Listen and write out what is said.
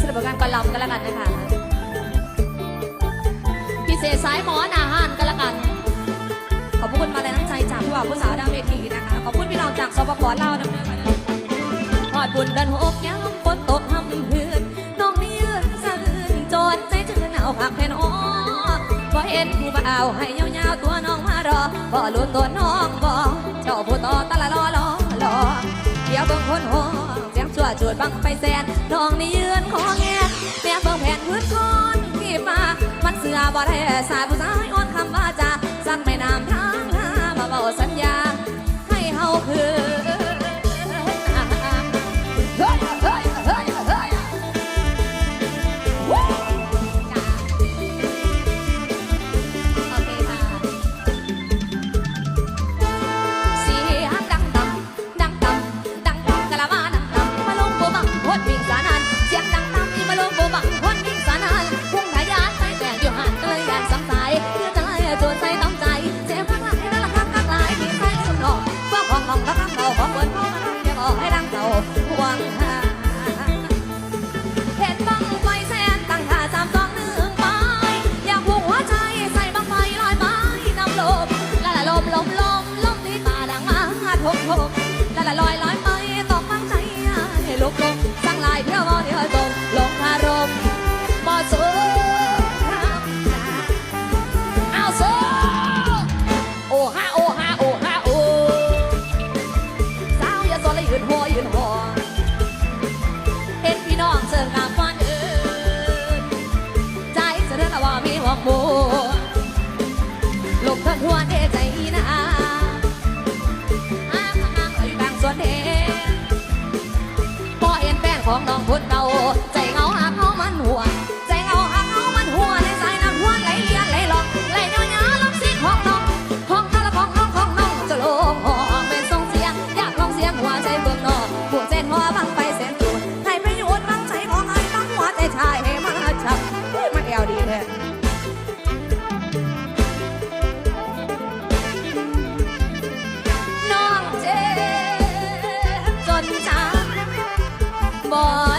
ศิลปการก่อนลำกันแล้วกันนะคะพิเศษสายหมอหนาหานกันละกัน ขอบคุณมาแรงน้ำใจจากผู้บ่าวผู้สาวดาวเวทีนะคะ ขอบคุณพี่น้องจากสปปลาวดำเนินมาทอดบุญดินหกย้ำฝนตกทำพื้นน้องนี่ยืนสะอื้นจนใจจืดหนาวผักแผ่นอ้อพอเห็นผู้บ่าวให้ยาวๆตัวน้องมารอบ่รู้ตัวน้องบ่เจ้าผู้ต่อตะละลอลอลอเดี๋ยวบิ่งคนห้ องเสียงชั่วจวดบังไปแสนน้องนี่ยืนของแงแม่เบิ่งแผ่นพื้นคอนที่มามันเสือบ่ได้สายผู้ชาย 好 อกบลบทั้งหัวเดใจนะอ้างนางเอ่ยบางส่วนเองพอเห็นแป้งของน้องผุดเก่าใจเงาหักเขามันหัว ใจเงาหักเขามันหัวในสายน้ำหัวไหลเลียนไหลหลอกไหลเงาเงาลำซีของน้องของเขาละของน้องของน้องจะโลงหอมเป็นทรงเสียงอยากลองเสียงหัวใจเบิ่งนอกหัวในหัวบังไปเสียงตูให้ประโยชน์บังใจของไอ้ตั้งหัวใจชายให้มาชักมาแอวดีแท้ ball.